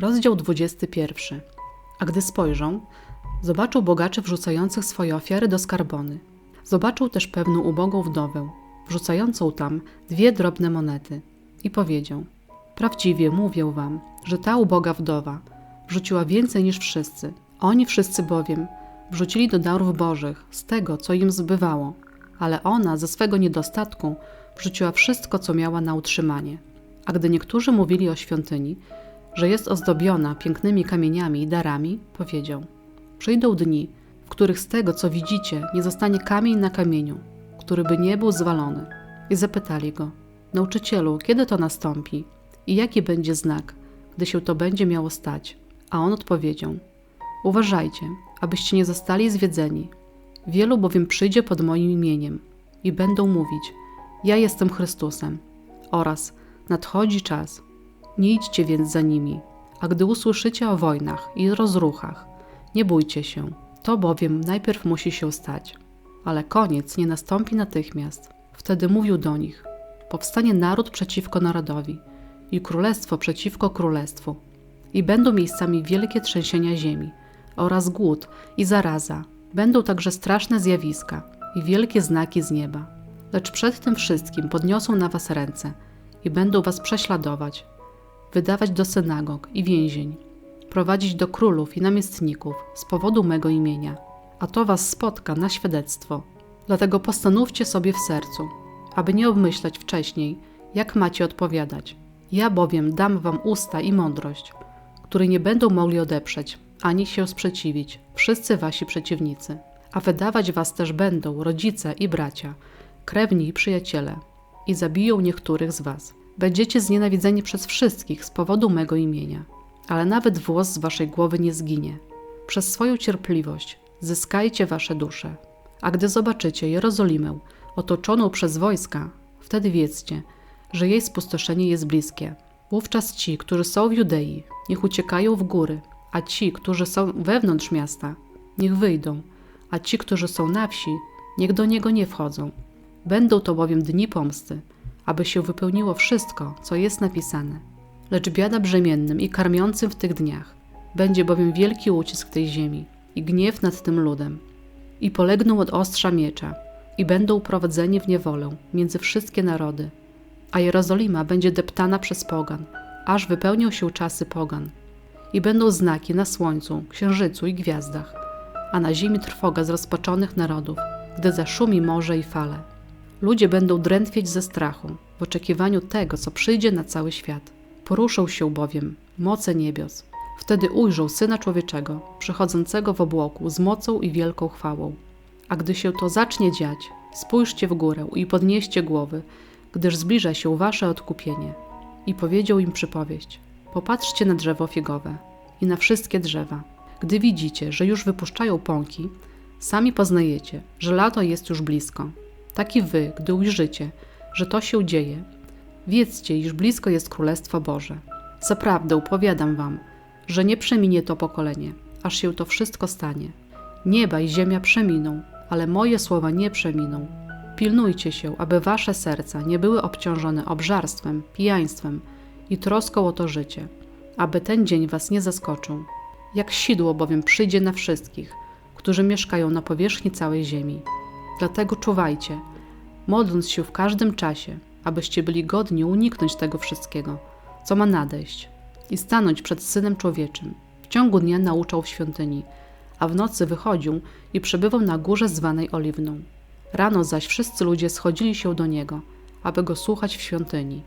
Rozdział 21. A gdy spojrzał, zobaczył bogaczy wrzucających swoje ofiary do skarbony. Zobaczył też pewną ubogą wdowę, wrzucającą tam dwie drobne monety. I powiedział: Prawdziwie mówię wam, że ta uboga wdowa wrzuciła więcej niż wszyscy. Oni wszyscy bowiem wrzucili do darów bożych z tego, co im zbywało, ale ona ze swego niedostatku wrzuciła wszystko, co miała na utrzymanie. A gdy niektórzy mówili o świątyni, że jest ozdobiona pięknymi kamieniami i darami, powiedział: Przyjdą dni, w których z tego, co widzicie, nie zostanie kamień na kamieniu, który by nie był zwalony. I zapytali go: Nauczycielu, kiedy to nastąpi? I jaki będzie znak, gdy się to będzie miało stać? A on odpowiedział: Uważajcie, abyście nie zostali zwiedzeni. Wielu bowiem przyjdzie pod moim imieniem i będą mówić: Ja jestem Chrystusem, oraz nadchodzi czas. Nie idźcie więc za nimi, a gdy usłyszycie o wojnach i rozruchach, nie bójcie się, to bowiem najpierw musi się stać. Ale koniec nie nastąpi natychmiast. Wtedy mówił do nich: Powstanie naród przeciwko narodowi i królestwo przeciwko królestwu, i będą miejscami wielkie trzęsienia ziemi oraz głód i zaraza. Będą także straszne zjawiska i wielkie znaki z nieba. Lecz przed tym wszystkim podniosą na was ręce i będą was prześladować, wydawać do synagog i więzień, prowadzić do królów i namiestników z powodu mego imienia, a to was spotka na świadectwo. Dlatego postanówcie sobie w sercu, aby nie obmyślać wcześniej, jak macie odpowiadać. Ja bowiem dam wam usta i mądrość, której nie będą mogli odeprzeć, ani się sprzeciwić wszyscy wasi przeciwnicy. A wydawać was też będą rodzice i bracia, krewni i przyjaciele, i zabiją niektórych z was. Będziecie znienawidzeni przez wszystkich z powodu mego imienia, ale nawet włos z waszej głowy nie zginie. Przez swoją cierpliwość zyskajcie wasze dusze. A gdy zobaczycie Jerozolimę otoczoną przez wojska, wtedy wiedzcie, że jej spustoszenie jest bliskie. Wówczas ci, którzy są w Judei, niech uciekają w góry, a ci, którzy są wewnątrz miasta, niech wyjdą, a ci, którzy są na wsi, niech do niego nie wchodzą. Będą to bowiem dni pomsty, aby się wypełniło wszystko, co jest napisane. Lecz biada brzemiennym i karmiącym w tych dniach. Będzie bowiem wielki ucisk tej ziemi i gniew nad tym ludem. I polegną od ostrza miecza i będą uprowadzeni w niewolę między wszystkie narody. A Jerozolima będzie deptana przez pogan, aż wypełnią się czasy pogan. I będą znaki na słońcu, księżycu i gwiazdach, a na ziemi trwoga zrozpaczonych narodów, gdy zaszumi morze i fale. Ludzie będą drętwieć ze strachu, w oczekiwaniu tego, co przyjdzie na cały świat. Poruszą się bowiem moce niebios. Wtedy ujrzą Syna Człowieczego, przychodzącego w obłoku z mocą i wielką chwałą. A gdy się to zacznie dziać, spójrzcie w górę i podnieście głowy, gdyż zbliża się wasze odkupienie. I powiedział im przypowieść. Popatrzcie na drzewo figowe i na wszystkie drzewa. Gdy widzicie, że już wypuszczają pąki, sami poznajecie, że lato jest już blisko. Tak i wy, gdy ujrzycie, że to się dzieje, wiedzcie, iż blisko jest Królestwo Boże. Zaprawdę upowiadam wam, że nie przeminie to pokolenie, aż się to wszystko stanie. Nieba i ziemia przeminą, ale moje słowa nie przeminą. Pilnujcie się, aby wasze serca nie były obciążone obżarstwem, pijaństwem i troską o to życie, aby ten dzień was nie zaskoczył. Jak sidło bowiem przyjdzie na wszystkich, którzy mieszkają na powierzchni całej ziemi. Dlatego czuwajcie, modląc się w każdym czasie, abyście byli godni uniknąć tego wszystkiego, co ma nadejść, i stanąć przed Synem Człowieczym. W ciągu dnia nauczał w świątyni, a w nocy wychodził i przebywał na górze zwanej Oliwną. Rano zaś wszyscy ludzie schodzili się do niego, aby go słuchać w świątyni.